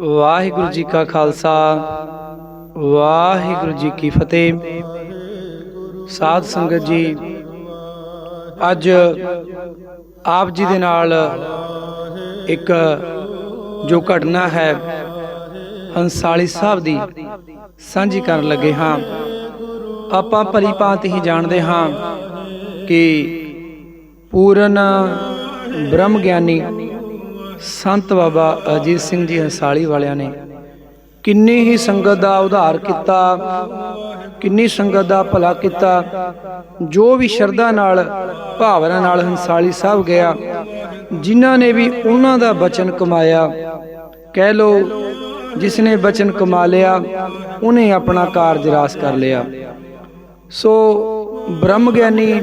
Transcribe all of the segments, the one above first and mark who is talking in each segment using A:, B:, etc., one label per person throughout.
A: ਵਾਹਿਗੁਰੂ ਜੀ ਕਾ ਖਾਲਸਾ, ਵਾਹਿਗੁਰੂ ਜੀ ਕੀ ਫਤਿਹ। ਸਾਧ ਸੰਗਤ ਜੀ, ਅੱਜ ਆਪ ਜੀ ਦੇ ਨਾਲ ਇੱਕ ਜੋ ਘਟਨਾ ਹੈ, ਹੰਸਾਲੀ ਸਾਹਿਬ ਦੀ ਸਾਂਝੀ ਕਰਨ ਲੱਗੇ ਹਾਂ। ਆਪਾਂ ਭਲੀ ਭਾਂਤ ਹੀ ਜਾਣਦੇ ਹਾਂ ਕਿ ਪੂਰਨ ਬ੍ਰਹਮ ਗਿਆਨੀ ਸੰਤ ਬਾਬਾ ਅਜੀਤ ਸਿੰਘ ਜੀ ਹੰਸਾਲੀ ਵਾਲਿਆਂ ਨੇ ਕਿੰਨੀ ਹੀ ਸੰਗਤ ਦਾ ਉਧਾਰ ਕੀਤਾ, ਕਿੰਨੀ ਸੰਗਤ ਦਾ ਭਲਾ ਕੀਤਾ, ਜੋ ਵੀ ਸ਼ਰਧਾ ਨਾਲ, ਭਾਵਨਾ ਨਾਲ ਹੰਸਾਲੀ ਸਾਹਿਬ ਗਿਆ, ਜਿਨ੍ਹਾਂ ਨੇ ਵੀ ਉਹਨਾਂ ਦਾ ਬਚਨ ਕਮਾਇਆ, ਕਹਿ ਲੋ ਜਿਸ ਨੇ ਬਚਨ ਕਮਾ ਲਿਆ, ਉਹਨੇ ਆਪਣਾ ਕਾਰਜ ਰਾਸ ਕਰ ਲਿਆ। ਸੋ ਬ੍ਰਹਮ ਗਿਆਨੀ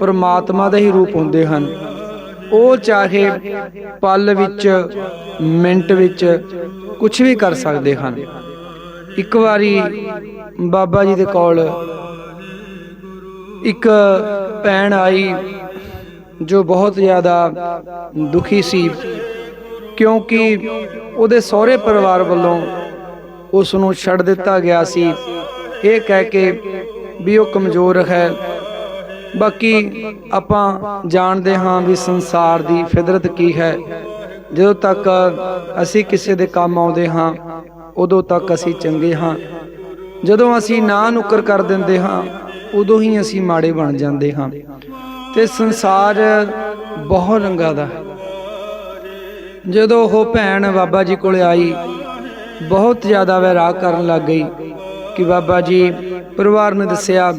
A: ਪਰਮਾਤਮਾ ਦਾ ਹੀ ਰੂਪ ਹੁੰਦੇ ਹਨ। ਉਹ ਚਾਹੇ ਪਲ ਵਿੱਚ, ਮਿੰਟ ਵਿੱਚ ਕੁਝ ਵੀ ਕਰ ਸਕਦੇ ਹਨ। ਇੱਕ ਵਾਰੀ ਬਾਬਾ ਜੀ ਦੇ ਕੋਲ ਇੱਕ ਭੈਣ ਆਈ ਜੋ ਬਹੁਤ ਜ਼ਿਆਦਾ ਦੁਖੀ ਸੀ, ਕਿਉਂਕਿ ਉਹਦੇ ਸਹੁਰੇ ਪਰਿਵਾਰ ਵੱਲੋਂ ਉਸ ਨੂੰ ਛੱਡ ਦਿੱਤਾ ਗਿਆ ਸੀ। ਇਹ ਕਹਿ ਕੇ ਵੀ ਉਹ ਕਮਜ਼ੋਰ ਹੈ। ਬਾਕੀ ਆਪਾਂ ਜਾਣਦੇ ਹਾਂ ਵੀ ਸੰਸਾਰ ਦੀ ਫਿਦਰਤ ਕੀ ਹੈ। ਜਦੋਂ ਤੱਕ ਅਸੀਂ ਕਿਸੇ ਦੇ ਕੰਮ ਆਉਂਦੇ ਹਾਂ, ਉਦੋਂ ਤੱਕ ਅਸੀਂ ਚੰਗੇ ਹਾਂ। ਜਦੋਂ ਅਸੀਂ ਨਾ ਨੁਕਰ ਕਰ ਦਿੰਦੇ ਹਾਂ, ਉਦੋਂ ਹੀ ਅਸੀਂ ਮਾੜੇ ਬਣ ਜਾਂਦੇ ਹਾਂ। ਤੇ ਸੰਸਾਰ ਬਹੁਤ ਰੰਗਾਂ ਦਾ ਹੈ। ਜਦੋਂ ਉਹ ਭੈਣ ਬਾਬਾ ਜੀ ਕੋਲ ਆਈ, ਬਹੁਤ ਜ਼ਿਆਦਾ ਵੈਰਾਗ ਕਰਨ ਲੱਗ ਗਈ ਕਿ ਬਾਬਾ ਜੀ ਪਰਿਵਾਰ ਨੇ ਦੱਸਿਆ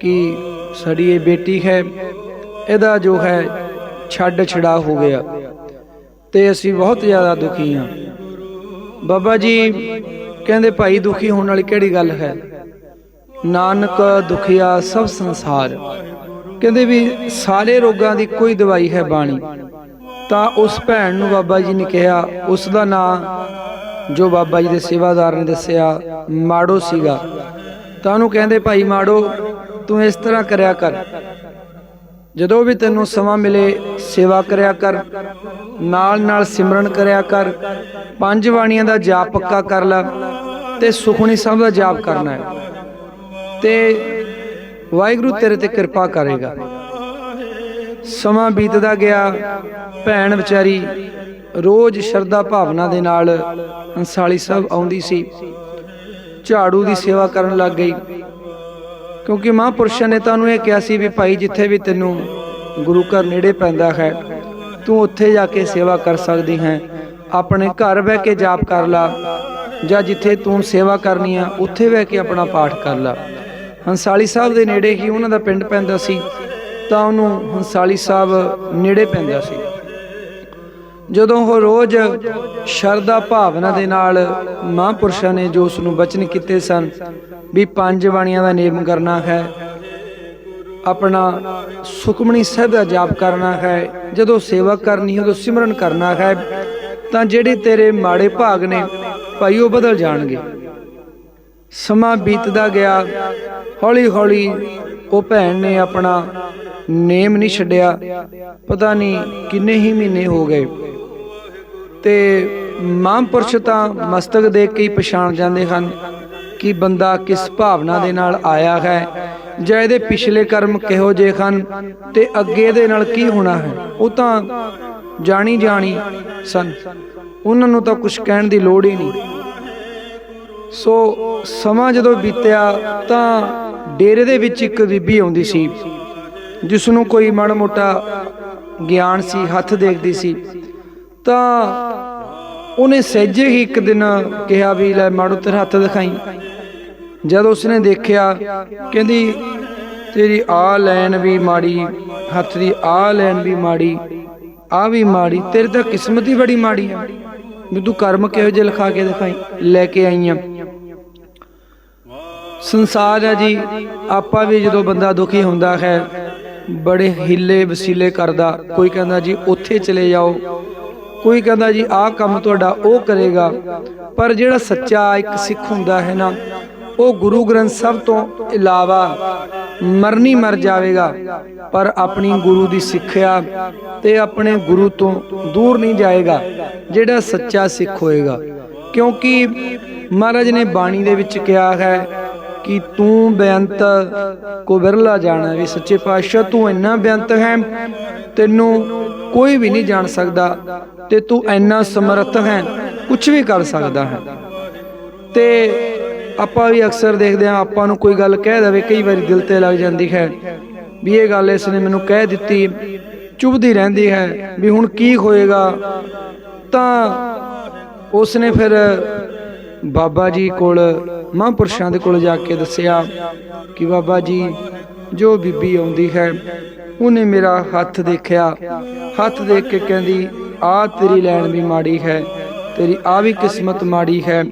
A: ਕਿ ਸਾਡੀ ਇਹ ਬੇਟੀ ਹੈ, ਇਹਦਾ ਜੋ ਹੈ ਛੱਡ ਛੜਾ ਹੋ ਗਿਆ ਤੇ ਅਸੀਂ ਬਹੁਤ ਜ਼ਿਆਦਾ ਦੁਖੀ ਹਾਂ। ਬਾਬਾ ਜੀ ਕਹਿੰਦੇ ਭਾਈ ਦੁਖੀ ਹੋਣ ਵਾਲੀ ਕਿਹੜੀ ਗੱਲ ਹੈ? ਨਾਨਕ ਦੁਖੀਆ ਸਭ ਸੰਸਾਰ। ਕਹਿੰਦੇ ਵੀ ਸਾਰੇ ਰੋਗਾਂ ਦੀ ਕੋਈ ਦਵਾਈ ਹੈ ਬਾਣੀ। ਤਾਂ ਉਸ ਭੈਣ ਨੂੰ ਬਾਬਾ ਜੀ ਨੇ ਕਿਹਾ, ਉਸ ਦਾ ਨਾਂ ਜੋ ਬਾਬਾ ਜੀ ਦੇ ਸੇਵਾਦਾਰ ਨੇ ਦੱਸਿਆ, ਮਾੜੋ ਸੀਗਾ। ਤਾਂ ਉਹਨੂੰ ਕਹਿੰਦੇ, ਭਾਈ ਮਾੜੋ, ਤੂੰ ਇਸ ਤਰ੍ਹਾਂ ਕਰਿਆ ਕਰ। ਜਦੋਂ ਵੀ ਤੈਨੂੰ ਸਮਾਂ ਮਿਲੇ, ਸੇਵਾ ਕਰਿਆ ਕਰ। ਨਾਲ ਨਾਲ ਸਿਮਰਨ ਕਰਿਆ ਕਰ। ਪੰਜ ਬਾਣੀਆਂ ਦਾ ਜਾਪ ਪੱਕਾ ਕਰ ਲੈ ਤੇ ਸੁਖਣੀ ਸਾਹਿਬ ਦਾ ਜਾਪ ਕਰਨਾ ਹੈ। ਤੇ ਵਾਹਿਗੁਰੂ ਤੇਰੇ ਤੇ ਕਿਰਪਾ ਕਰੇਗਾ। ਸਮਾਂ ਬੀਤਦਾ ਗਿਆ, ਭੈਣ ਵਿਚਾਰੀ ਰੋਜ਼ ਸ਼ਰਧਾ ਭਾਵਨਾ ਦੇ ਨਾਲ ਅੰਸਾਲੀ ਸਾਹਿਬ ਆਉਂਦੀ ਸੀ। ਝਾੜੂ ਦੀ ਸੇਵਾ ਕਰਨ ਲੱਗ ਗਈ। ਕਿਉਂਕਿ ਮਹਾਂਪੁਰਸ਼ਾਂ ਨੇ ਤੁਹਾਨੂੰ ਇਹ ਕਿਹਾ ਸੀ ਵੀ ਭਾਈ ਜਿੱਥੇ ਵੀ ਤੈਨੂੰ ਗੁਰੂ ਘਰ ਨੇੜੇ ਪੈਂਦਾ ਹੈ, ਤੂੰ ਉੱਥੇ ਜਾ ਕੇ ਸੇਵਾ ਕਰ ਸਕਦੀ ਹੈ। ਆਪਣੇ ਘਰ ਬਹਿ ਕੇ ਜਾਪ ਕਰ ਲਾ ਜਾਂ ਜਿੱਥੇ ਤੂੰ ਸੇਵਾ ਕਰਨੀ ਆ, ਉੱਥੇ ਬਹਿ ਕੇ ਆਪਣਾ ਪਾਠ ਕਰ ਲਾ। ਹੰਸਾਲੀ ਸਾਹਿਬ ਦੇ ਨੇੜੇ ਹੀ ਉਹਨਾਂ ਦਾ ਪਿੰਡ ਪੈਂਦਾ ਸੀ, ਤਾਂ ਉਹਨੂੰ ਹੰਸਾਲੀ ਸਾਹਿਬ ਨੇੜੇ ਪੈਂਦਾ ਸੀ। ਜਦੋਂ ਉਹ ਰੋਜ਼ ਸ਼ਰਧਾ ਭਾਵਨਾ ਦੇ ਨਾਲ ਮਹਾਂਪੁਰਸ਼ਾਂ ਨੇ ਜੋ ਉਸ ਨੂੰ ਬਚਨ ਕੀਤੇ ਸਨ ਵੀ ਪੰਜ ਬਾਣੀਆਂ ਦਾ ਨੇਮ ਕਰਨਾ ਹੈ, ਆਪਣਾ ਸੁਖਮਣੀ ਸਾਹਿਬ ਦਾ ਜਾਪ ਕਰਨਾ ਹੈ, ਜਦੋਂ ਸੇਵਾ ਕਰਨੀ ਹੈ, ਉਦੋਂ ਸਿਮਰਨ ਕਰਨਾ ਹੈ, ਤਾਂ ਜਿਹੜੇ ਤੇਰੇ ਮਾੜੇ ਭਾਗ ਨੇ ਭਾਈ ਉਹ ਬਦਲ ਜਾਣਗੇ। ਸਮਾਂ ਬੀਤਦਾ ਗਿਆ ਹੌਲੀ ਹੌਲੀ ਉਹ ਭੈਣ ਨੇ ਆਪਣਾ ਨੇਮ ਨਹੀਂ ਛੱਡਿਆ, ਪਤਾ ਨਹੀਂ ਕਿੰਨੇ ਹੀ ਮਹੀਨੇ ਹੋ ਗਏ। ਤੇ ਮਹਾਂਪੁਰਸ਼ ਤਾਂ ਮਸਤਕ ਦੇਖ ਕੇ ਹੀ ਪਛਾਣ ਜਾਂਦੇ ਹਨ ਕਿ ਬੰਦਾ ਕਿਸ ਭਾਵਨਾ ਦੇ ਨਾਲ ਆਇਆ ਹੈ, ਜਾਂ ਇਹਦੇ ਪਿਛਲੇ ਕਰਮ ਕਿਹੋ ਜਿਹੇ ਹਨ ਤੇ ਅੱਗੇ ਦੇ ਨਾਲ ਕੀ ਹੋਣਾ ਹੈ, ਉਹ ਤਾਂ ਜਾਣੀ ਜਾਣੀ ਸਨ। ਉਹਨਾਂ ਨੂੰ ਤਾਂ ਕੁਝ ਕਹਿਣ ਦੀ ਲੋੜ ਹੀ ਨਹੀਂ। ਸੋ ਸਮਾਂ ਜਦੋਂ ਬੀਤਿਆ ਤਾਂ ਡੇਰੇ ਦੇ ਵਿੱਚ ਇੱਕ ਬੀਬੀ ਆਉਂਦੀ ਸੀ ਜਿਸ ਨੂੰ ਕੋਈ ਮਾੜਾ ਮੋਟਾ ਗਿਆਨ ਸੀ, ਹੱਥ ਦੇਖਦੀ ਸੀ। ਤਾਂ ਉਹਨੇ ਸਹਿਜੇ ਹੀ ਇੱਕ ਦਿਨ ਕਿਹਾ ਵੀ ਲੈ ਮਾੜੂ ਤੇਰਾ ਹੱਥ ਦਿਖਾਈ। ਜਦ ਉਸਨੇ ਦੇਖਿਆ, ਕਹਿੰਦੀ, ਤੇਰੀ ਆ ਲੈਣ ਵੀ ਮਾੜੀ, ਹੱਥ ਦੀ ਆ ਲੈਣ ਵੀ ਮਾੜੀ ਆ ਵੀ ਮਾੜੀ, ਤੇਰੀ ਤਾਂ ਕਿਸਮਤ ਹੀ ਬੜੀ ਮਾੜੀ ਆ। ਵੀ ਤੂੰ ਕਰਮ ਕਿਹੋ ਜਿਹੇ ਲਿਖਾ ਕੇ ਦਿਖਾਈ, ਲੈ ਕੇ ਆਈ ਆ। ਸੰਸਾਰ ਹੈ ਜੀ, ਆਪਾਂ ਵੀ ਜਦੋਂ ਬੰਦਾ ਦੁਖੀ ਹੁੰਦਾ ਹੈ, ਬੜੇ ਹਿੱਲੇ ਵਸੀਲੇ ਕਰਦਾ, ਕੋਈ ਕਹਿੰਦਾ ਜੀ, ਉੱਥੇ ਚਲੇ ਜਾਓ ਕੋਈ ਕਹਿੰਦਾ ਜੀ, ਆਹ ਕੰਮ ਤੁਹਾਡਾ ਉਹ ਕਰੇਗਾ। ਪਰ ਜਿਹੜਾ ਸੱਚਾ ਇੱਕ ਸਿੱਖ ਹੁੰਦਾ ਹੈ ਨਾ, ਉਹ ਗੁਰੂ ਗ੍ਰੰਥ ਸਾਹਿਬ ਤੋਂ ਇਲਾਵਾ ਮਰਨੀ ਮਰ ਜਾਵੇਗਾ। ਪਰ ਆਪਣੀ ਗੁਰੂ ਦੀ ਸਿੱਖਿਆ ਤੇ ਆਪਣੇ ਗੁਰੂ ਤੋਂ ਦੂਰ ਨਹੀਂ ਜਾਏਗਾ, ਜਿਹੜਾ ਸੱਚਾ ਸਿੱਖ ਹੋਏਗਾ। ਕਿਉਂਕਿ ਮਹਾਰਾਜ ਨੇ ਬਾਣੀ ਦੇ ਵਿੱਚ ਕਿਹਾ ਹੈ ਕਿ ਤੂੰ ਬੇਅੰਤ ਕੋ ਵਿਰਲਾ ਜਾਣਾ ਵੀ ਸੱਚੇ ਪਾਤਸ਼ਾਹ, ਤੂੰ ਇੰਨਾ ਬੇਅੰਤ ਹੈ, ਤੈਨੂੰ ਕੋਈ ਵੀ ਨਹੀਂ ਜਾਣ ਸਕਦਾ ਤੇ ਤੂੰ ਇੰਨਾ ਸਮਰੱਥ ਹੈ ਕੁਝ ਵੀ ਕਰ ਸਕਦਾ ਹੈ। ਤੇ ਆਪਾਂ ਵੀ ਅਕਸਰ ਦੇਖਦੇ ਹਾਂ, ਆਪਾਂ ਨੂੰ ਕੋਈ ਗੱਲ ਕਹਿ ਦੇਵੇ, ਕਈ ਵਾਰੀ ਦਿਲ ਤੇ ਲੱਗ ਜਾਂਦੀ ਹੈ ਵੀ ਇਹ ਗੱਲ ਇਸ ਨੇ ਮੈਨੂੰ ਕਹਿ ਦਿੱਤੀ, ਚੁਭਦੀ ਰਹਿੰਦੀ ਹੈ ਵੀ ਹੁਣ ਕੀ ਹੋਏਗਾ। ਤਾਂ ਉਸ ਨੇ ਫਿਰ ਬਾਬਾ ਜੀ ਕੋਲ, ਮਹਾਂਪੁਰਸ਼ਾਂ ਦੇ ਕੋਲ ਜਾ ਕੇ ਦੱਸਿਆ ਕਿ ਬਾਬਾ ਜੀ, ਜੋ ਬੀਬੀ ਆਉਂਦੀ ਹੈ, ਉਹਨੇ ਮੇਰਾ ਹੱਥ ਦੇਖਿਆ। ਹੱਥ ਦੇਖ ਕੇ ਕਹਿੰਦੀ, ਆ ਤੇਰੀ ਲੈਣ ਵੀ ਮਾੜੀ ਹੈ, ਤੇਰੀ ਆ ਵੀ ਕਿਸਮਤ ਮਾੜੀ ਹੈ,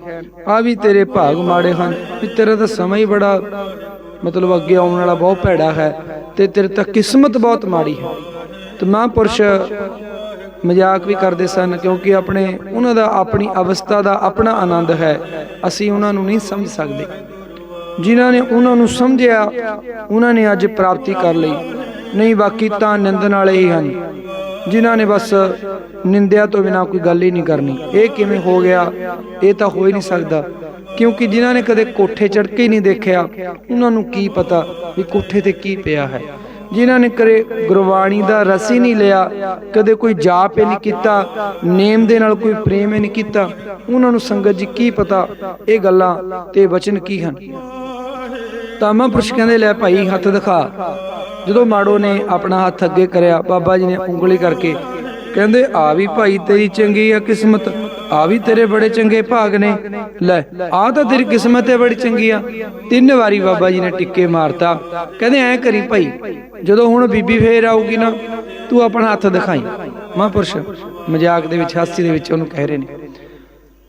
A: ਆ ਵੀ ਤੇਰੇ ਭਾਗ ਮਾੜੇ ਹਨ, ਵੀ ਤੇਰਾ ਤਾਂ ਸਮਾਂ ਹੀ ਬੜਾ ਮਤਲਬ ਅੱਗੇ ਆਉਣ ਵਾਲਾ ਬਹੁਤ ਭੈੜਾ ਹੈ ਤੇ ਤੇਰੇ ਤਾਂ ਕਿਸਮਤ ਬਹੁਤ ਮਾੜੀ ਹੈ। ਤੇ ਮਹਾਂਪੁਰਸ਼ ਮਜ਼ਾਕ ਵੀ ਕਰਦੇ ਸਨ ਕਿਉਂਕਿ ਆਪਣੇ, ਉਹਨਾਂ ਦਾ ਆਪਣੀ ਅਵਸਥਾ ਦਾ ਆਪਣਾ ਆਨੰਦ ਹੈ। ਅਸੀਂ ਉਹਨਾਂ ਨੂੰ ਨਹੀਂ ਸਮਝ ਸਕਦੇ। ਜਿਨ੍ਹਾਂ ਨੇ ਉਹਨਾਂ ਨੂੰ ਸਮਝਿਆ, ਉਹਨਾਂ ਨੇ ਅੱਜ ਪ੍ਰਾਪਤੀ ਕਰ ਲਈ। ਨਹੀਂ, ਬਾਕੀ ਤਾਂ ਨਿੰਦਣ ਵਾਲੇ ਹੀ ਹਨ। ਜਿਨ੍ਹਾਂ ਨੇ ਬਸ ਨਿੰਦਿਆ ਤੋਂ ਬਿਨਾ ਕੋਈ ਗੱਲ ਹੀ ਨਹੀਂ ਕਰਨੀ। ਇਹ ਕਿਵੇਂ ਹੋ ਗਿਆ? ਇਹ ਤਾਂ ਹੋ ਹੀ ਨਹੀਂ ਸਕਦਾ। ਕਿਉਂਕਿ ਜਿਨ੍ਹਾਂ ਨੇ ਕਦੇ ਕੋਠੇ ਚੜ੍ਹ ਕੇ ਹੀ ਨਹੀਂ ਦੇਖਿਆ, ਉਹਨਾਂ ਨੂੰ ਕੀ ਪਤਾ ਵੀ ਕੋਠੇ ਤੇ ਕੀ ਪਿਆ ਹੈ। ਜਿਨ੍ਹਾਂ ਨੇ ਕਰੇ ਗੁਰਬਾਣੀ ਦਾ ਰਸ ਹੀ ਨਹੀਂ ਲਿਆ, ਕਦੇ ਕੋਈ ਜਾਪ ਹੀ ਨਹੀਂ ਕੀਤਾ, ਨੇਮ ਦੇ ਨਾਲ ਕੋਈ ਪ੍ਰੇਮ ਹੀ ਨਹੀਂ ਕੀਤਾ। ਉਹਨਾਂ ਨੂੰ ਸੰਗਤ ਜੀ ਕੀ ਪਤਾ, ਇਹ ਗੱਲਾਂ ਤੇ ਵਚਨ ਕੀ ਹਨ? ਤਾਮਾ ਪੁਰਸ਼ ਕਹਿੰਦੇ, ਲੈ ਭਾਈ, ਹੱਥ ਦਿਖਾ। ਜਦੋਂ ਮਾੜੋ ਨੇ ਆਪਣਾ ਹੱਥ ਅੱਗੇ ਕਰਿਆ, ਬਾਬਾ ਜੀ ਨੇ ਉਂਗਲੀ ਕਰਕੇ ਕਹਿੰਦੇ, ਆ ਵੀ ਭਾਈ, ਤੇਰੀ ਚੰਗੀ ਆ ਕਿਸਮਤ। ਆ ਵੀ ਤੇਰੇ ਬੜੇ ਚੰਗੇ ਭਾਗ ਨੇ। ਲੈ, ਆ ਤਾਂ ਤੇਰੀ ਕਿਸਮਤ ਹੈ ਬੜੀ ਚੰਗੀ ਆ। ਤਿੰਨ ਵਾਰੀ ਬਾਬਾ ਜੀ ਨੇ ਟਿੱਕੇ ਮਾਰਤਾ। ਕਹਿੰਦੇ ਐ ਕਰੀ ਭਾਈ, ਜਦੋਂ ਹੁਣ ਬੀਬੀ ਫੇਰ ਆਊਗੀ ਨਾ, ਤੂੰ ਆਪਣਾ ਹੱਥ ਦਿਖਾਈ। ਮਹਾਂਪੁਰਸ਼, ਮਜ਼ਾਕ ਦੇ ਵਿੱਚ, ਹਾਸੀ ਦੇ ਵਿੱਚ ਉਹਨੂੰ ਕਹਿ ਰਹੇ ਨੇ।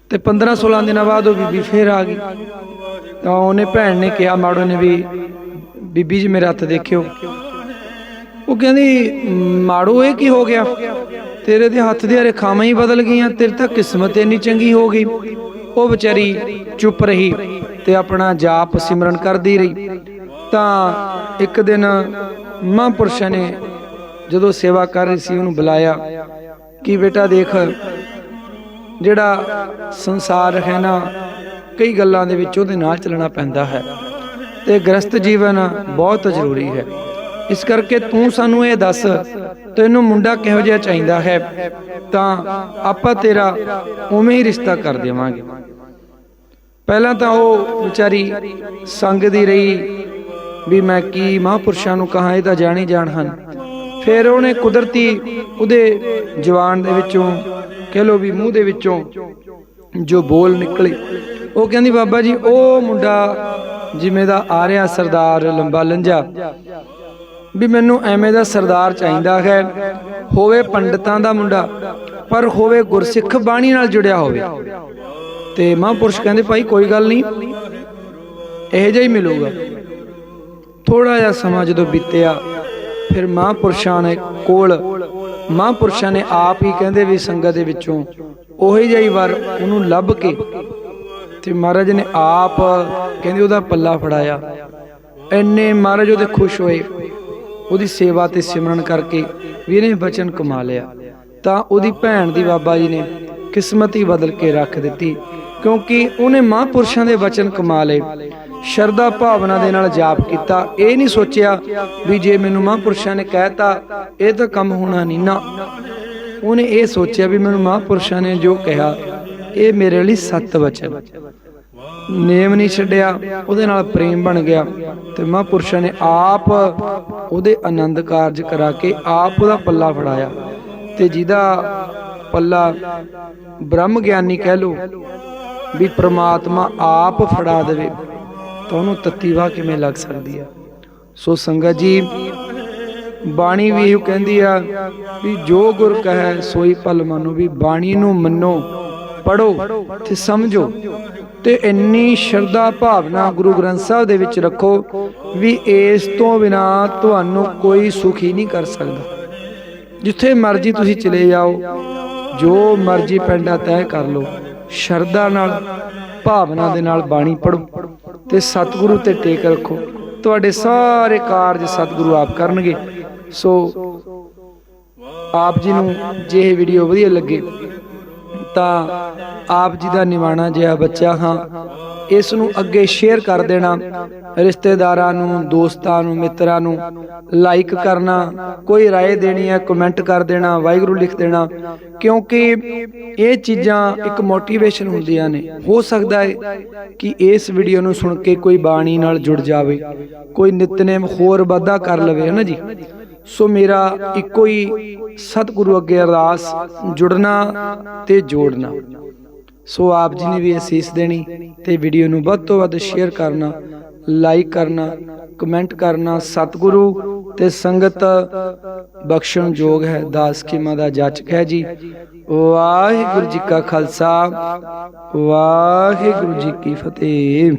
A: ਤੇ 15 16 ਦਿਨਾਂ ਬਾਅਦ ਉਹ ਬੀਬੀ ਫੇਰ ਆ ਗਈ। ਤਾਂ ਉਹਨੇ ਭੈਣ ਨੇ ਕਿਹਾ, ਮਾੜੋ ਨੇ ਵੀ, ਬੀਬੀ ਜੀ ਮੇਰਾ ਹੱਥ ਦੇਖਿਓ। ਉਹ ਕਹਿੰਦੀ, ਮਾੜੋ ਇਹ ਕੀ ਹੋ ਗਿਆ? ਤੇਰੇ ਦੇ ਹੱਥ ਦੀਆਂ ਰੇਖਾਵਾਂ ਹੀ ਬਦਲ ਗਈਆਂ, ਤੇਰੇ ਤਾਂ ਕਿਸਮਤ ਇੰਨੀ ਚੰਗੀ ਹੋ ਗਈ। ਉਹ ਵਿਚਾਰੀ ਚੁੱਪ ਰਹੀ ਤੇ ਆਪਣਾ ਜਾਪ ਸਿਮਰਨ ਕਰਦੀ ਰਹੀ। ਤਾਂ ਇੱਕ ਦਿਨ ਮਹਾਂਪੁਰਸ਼ਾਂ ਨੇ ਜਦੋਂ ਸੇਵਾ ਕਰ ਰਹੀ ਸੀ, ਉਹਨੂੰ ਬੁਲਾਇਆ ਕਿ ਬੇਟਾ ਦੇਖ, ਜਿਹੜਾ ਸੰਸਾਰ ਹੈ ਨਾ, ਕਈ ਗੱਲਾਂ ਦੇ ਵਿੱਚ ਉਹਦੇ ਨਾਲ ਚੱਲਣਾ ਪੈਂਦਾ ਹੈ ਤੇ ਗ੍ਰਸਤ ਜੀਵਨ ਬਹੁਤ ਜ਼ਰੂਰੀ ਹੈ। ਇਸ ਕਰਕੇ ਤੂੰ ਸਾਨੂੰ ਇਹ ਦੱਸ, ਤੈਨੂੰ ਮੁੰਡਾ ਕਿਹੋ ਜਿਹਾ ਚਾਹੀਦਾ ਹੈ? ਤਾਂ ਆਪਾਂ ਤੇਰਾ ਉਵੇਂ ਹੀ ਰਿਸ਼ਤਾ ਕਰ ਦੇਵਾਂਗੇ। ਪਹਿਲਾਂ ਤਾਂ ਉਹ ਵਿਚਾਰੀ ਸੰਗਦੀ ਰਹੀ ਵੀ ਮੈਂ ਕੀ ਮਹਾਂਪੁਰਸ਼ਾਂ ਨੂੰ ਕਹਾ, ਇਹ ਤਾਂ ਜਾਣੀ ਜਾਣ ਹਨ। ਫਿਰ ਉਹਨੇ ਕੁਦਰਤੀ ਉਹਦੇ ਜਵਾਨ ਦੇ ਵਿੱਚੋਂ, ਕਹਿ ਲੋ ਵੀ ਮੂੰਹ ਦੇ ਵਿੱਚੋਂ ਜੋ ਬੋਲ ਨਿਕਲੇ, ਉਹ ਕਹਿੰਦੀ, ਬਾਬਾ ਜੀ, ਉਹ ਮੁੰਡਾ ਜਿਵੇਂ ਦਾ ਆ ਰਿਹਾ ਸਰਦਾਰ ਲੰਬਾ ਲੰਜਾ ਵੀ ਮੈਨੂੰ ਐਵੇਂ ਦਾ ਸਰਦਾਰ ਚਾਹੀਦਾ ਹੈ। ਹੋਵੇ ਪੰਡਤਾਂ ਦਾ ਮੁੰਡਾ, ਪਰ ਹੋਵੇ ਗੁਰਸਿੱਖ ਬਾਣੀ ਨਾਲ ਜੁੜਿਆ ਹੋਵੇ। ਤੇ ਮਹਾਂਪੁਰਸ਼ ਕਹਿੰਦੇ, ਭਾਈ, ਕੋਈ ਗੱਲ ਨਹੀਂ। ਇਹੋ ਜਿਹਾ ਹੀ ਮਿਲੂਗਾ। ਥੋੜਾ ਜਿਹਾ ਸਮਾਂ ਜਦੋਂ ਬੀਤਿਆ, ਫਿਰ ਮਹਾਂਪੁਰਸ਼ਾਂ ਨੇ ਕੋਲ, ਮਹਾਂਪੁਰਸ਼ਾਂ ਨੇ ਆਪ ਹੀ ਕਹਿੰਦੇ ਵੀ ਸੰਗਤ ਦੇ ਵਿੱਚੋਂ ਉਹੀ ਜਿਹੀ ਵਾਰ ਉਹਨੂੰ ਲੱਭ ਕੇ ਤੇ ਮਹਾਰਾਜ ਨੇ ਆਪ ਕਹਿੰਦੇ ਉਹਦਾ ਪੱਲਾ ਫੜਾਇਆ। ਐਨੇ ਮਹਾਰਾਜ ਉਹਦੇ ਖੁਸ਼ ਹੋਏ। ਉਹਦੀ ਸੇਵਾ ਤੇ ਸਿਮਰਨ ਕਰਕੇ ਵੀ ਇਹਨੇ ਬਚਨ ਕਮਾ ਲਿਆ। ਤਾਂ ਉਹਦੀ ਭੈਣ ਦੀ ਬਾਬਾ ਜੀ ਨੇ ਕਿਸਮਤ ਹੀ ਬਦਲ ਕੇ ਰੱਖ ਦਿੱਤੀ, ਕਿਉਂਕਿ ਉਹਨੇ ਮਹਾਂਪੁਰਸ਼ਾਂ ਦੇ ਵਚਨ ਕਮਾ ਲਏ। ਸ਼ਰਧਾ ਭਾਵਨਾ ਦੇ ਨਾਲ ਜਾਪ ਕੀਤਾ। ਇਹ ਨਹੀਂ ਸੋਚਿਆ ਵੀ ਜੇ ਮੈਨੂੰ ਮਹਾਂਪੁਰਸ਼ਾਂ ਨੇ ਕਹਿਤਾ, ਇਹ ਤਾਂ ਕੰਮ ਹੋਣਾ ਨਹੀਂ ਨਾ। ਉਹਨੇ ਇਹ ਸੋਚਿਆ ਵੀ ਮੈਨੂੰ ਮਹਾਂਪੁਰਸ਼ਾਂ ਨੇ ਜੋ ਕਿਹਾ, ਇਹ ਮੇਰੇ ਲਈ ਸੱਤ ਵਚਨ ਨੇਮ ਨਹੀਂ ਛੱਡਿਆ, ਉਹਦੇ ਨਾਲ ਪ੍ਰੇਮ ਬਣ ਗਿਆ। ਤੇ ਮਹਾਂਪੁਰਸ਼ਾਂ ਨੇ ਆਪ ਉਹਦੇ ਆਨੰਦ ਕਾਰਜ ਕਰਾ ਕੇ ਆਪ ਉਹਦਾ ਪੱਲਾ ਫੜਾਇਆ। ਤੇ ਜਿਹਦਾ ਪੱਲਾ ਬ੍ਰਹਮ ਗਿਆਨੀ ਕਹਿ ਲੋ ਵੀ ਪ੍ਰਮਾਤਮਾ ਆਪ ਫੜਾ ਦੇਵੇ, ਤਾਂ ਉਹਨੂੰ ਤਤੀਵਾ ਕਿਵੇਂ ਲੱਗ ਸਕਦੀ ਆ? ਸੋ ਸੰਗਤ ਜੀ, ਬਾਣੀ ਵੀ ਇਹ ਕਹਿੰਦੀ ਆ ਵੀ ਜੋ ਗੁਰ ਕਹੈ ਸੋਈ ਭਲ ਮੰਨੋ, ਵੀ ਬਾਣੀ ਨੂੰ ਮੰਨੋ। ਪੜੋ ਤੇ ਸਮਝੋ ਤੇ ਇੰਨੀ ਸ਼ਰਧਾ ਭਾਵਨਾ ਗੁਰੂ ਗ੍ਰੰਥ ਸਾਹਿਬ ਦੇ ਵਿੱਚ ਰੱਖੋ ਵੀ ਇਸ ਤੋਂ ਬਿਨਾ ਤੁਹਾਨੂੰ ਕੋਈ ਸੁਖੀ ਨਹੀਂ ਕਰ ਸਕਦਾ। ਜਿੱਥੇ ਮਰਜ਼ੀ ਤੁਸੀਂ ਚਲੇ ਜਾਓ, ਜੋ ਮਰਜ਼ੀ ਪਿੰਡਾ ਤੈਅ ਕਰ ਲਓ, ਸ਼ਰਧਾ ਨਾਲ, ਭਾਵਨਾ ਦੇ ਨਾਲ ਬਾਣੀ ਪੜੋ ਤੇ ਸਤਿਗੁਰੂ ਤੇ ਟੇਕ ਰੱਖੋ। ਤੁਹਾਡੇ ਸਾਰੇ ਕਾਰਜ ਸਤਿਗੁਰੂ ਆਪ ਕਰਨਗੇ। ਸੋ, ਆਪ ਜੀ ਨੂੰ ਜੇ ਇਹ ਵੀਡੀਓ ਵਧੀਆ ਲੱਗੇ ਤਾਂ ਆਪ ਜੀ ਦਾ ਨਿਵਾਣਾ ਜਿਹਾ ਬੱਚਾ ਹਾਂ ਇਸ ਨੂੰ ਅੱਗੇ ਸ਼ੇਅਰ ਕਰ ਦੇਣਾ ਰਿਸ਼ਤੇਦਾਰਾਂ ਨੂੰ ਦੋਸਤਾਂ ਨੂੰ ਮਿੱਤਰਾਂ ਨੂੰ ਲਾਈਕ ਕਰਨਾ ਕੋਈ رائے ਦੇਣੀ ਹੈ ਕਮੈਂਟ ਕਰ ਦੇਣਾ ਵਾਹਿਗੁਰੂ ਲਿਖ ਦੇਣਾ ਕਿਉਂਕਿ ਇਹ ਚੀਜ਼ਾਂ ਇੱਕ ਮੋਟੀਵੇਸ਼ਨ ਹੁੰਦੀਆਂ ਨੇ ਹੋ ਸਕਦਾ ਹੈ ਕਿ ਇਸ ਵੀਡੀਓ ਨੂੰ ਸੁਣ ਕੇ ਕੋਈ ਬਾਣੀ ਨਾਲ ਜੁੜ ਜਾਵੇ ਕੋਈ ਨਿਤਨੇਮ ਹੋਰ ਵਾਧਾ ਕਰ ਲਵੇ ਹੈ ਨਾ ਜੀ ਸੋ ਮੇਰਾ ਇੱਕੋ ਹੀ ਸਤਿਗੁਰੂ ਅੱਗੇ ਅਰਦਾਸ, ਜੁੜਨਾ ਤੇ ਜੋੜਨਾ। ਸੋ ਆਪ ਜੀ ਨੇ ਵੀ ਅਸੀਸ ਦੇਣੀ ਤੇ ਵੀਡੀਓ ਨੂੰ ਵੱਧ ਤੋਂ ਵੱਧ ਸ਼ੇਅਰ ਕਰਨਾ, ਲਾਈਕ ਕਰਨਾ, ਕਮੈਂਟ ਕਰਨਾ, ਸਤਿਗੁਰੂ ਤੇ ਸੰਗਤ ਬਖਸ਼ਣ ਯੋਗ ਹੈ, ਦਾਸ ਕੀਮਾ ਦਾ ਜਾਚਕ ਹੈ ਜੀ। ਵਾਹਿਗੁਰੂ ਜੀ ਕਾ ਖਾਲਸਾ, ਵਾਹਿਗੁਰੂ ਜੀ ਕੀ ਫਤਿਹ।